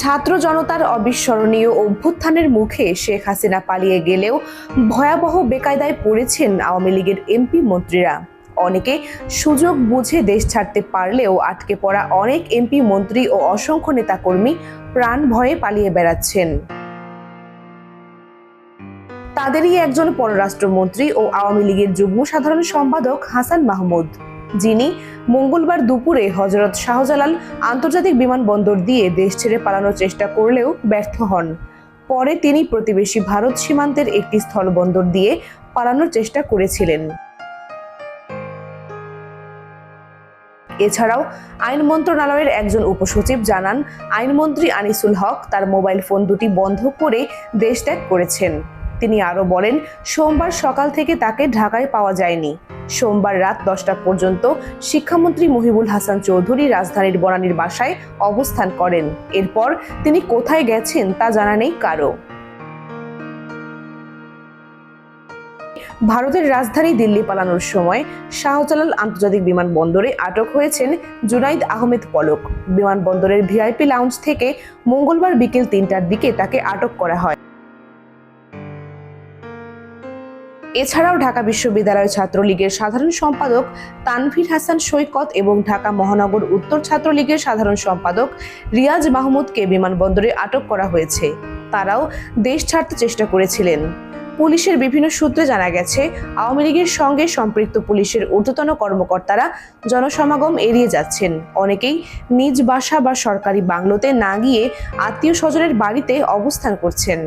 ছাত্র জনতার অবিস্মরণীয় অভ্যুত্থানের মুখে শেখ হাসিনা পালিয়ে গেলেও ভয়াবহ বেকায়দায় পড়েছেন আওয়ামী লীগের এমপি মন্ত্রীরা। অনেকে সুযোগ বুঝে দেশ ছাড়তে পারলেও আটকে পড়া অনেক এমপি মন্ত্রী ও অসংখ্য নেতাকর্মী প্রাণ ভয়ে পালিয়ে বেড়াচ্ছেন। তাদেরই একজন পররাষ্ট্রমন্ত্রী ও আওয়ামী লীগের যুগ্ম সাধারণ সম্পাদক হাসান মাহমুদ, যিনি মঙ্গলবার দুপুরে হজরত শাহজালাল আন্তর্জাতিক বিমানবন্দর দিয়ে দেশ ছেড়ে পালানোর চেষ্টা করলেও ব্যর্থ হন। পরে তিনি প্রতিবেশী ভারত সীমান্তের একটি স্থলবন্দর দিয়ে পালানোর চেষ্টা করেছিলেন। এছাড়াও আইন মন্ত্রণালয়ের একজন উপসচিব জানান, আইনমন্ত্রী আনিসুল হক তার মোবাইল ফোন দুটি বন্ধ করে দেশ ত্যাগ করেছেন। তিনি আরও বলেন, সোমবার সকাল থেকে তাকে ঢাকায় পাওয়া যায়নি। সোমবার রাত দশটা পর্যন্ত শিক্ষামন্ত্রী মহিবুল হাসান চৌধুরী রাজধানীর বনানীর বাসায় অবস্থান করেন। এরপর তিনি কোথায় গেছেন তা জানা নেই কারও ভারতের রাজধানী দিল্লি পালানোর সময় শাহজালাল আন্তর্জাতিক বিমানবন্দরে আটক হয়েছেন জুনাইদ আহমেদ পলক। বিমানবন্দরের ভিআইপি লাউঞ্জ থেকে মঙ্গলবার বিকেল তিনটার দিকে তাকে আটক করা হয়। এছাড়াও ঢাকা বিশ্ববিদ্যালয় ছাত্রলীগের সাধারণ সম্পাদক তানভীর হাসান সৈকত এবং ঢাকা মহানগর উত্তর ছাত্রলীগের সাধারণ সম্পাদক রিয়াজ মাহমুদকে বিমানবন্দরে আটক করা হয়েছে। তারাও দেশ ছাড়তে চেষ্টা করেছিলেন। পুলিশের বিভিন্ন সূত্রে জানা গেছে, আওয়ামী লীগের সঙ্গে সম্পৃক্ত পুলিশের ঊর্ধ্বতন কর্মকর্তারা জনসমাগম এড়িয়ে যাচ্ছেন। অনেকেই নিজ বাসা বা সরকারি বাংলোতে না গিয়ে আত্মীয় স্বজনের বাড়িতে অবস্থান করছেন।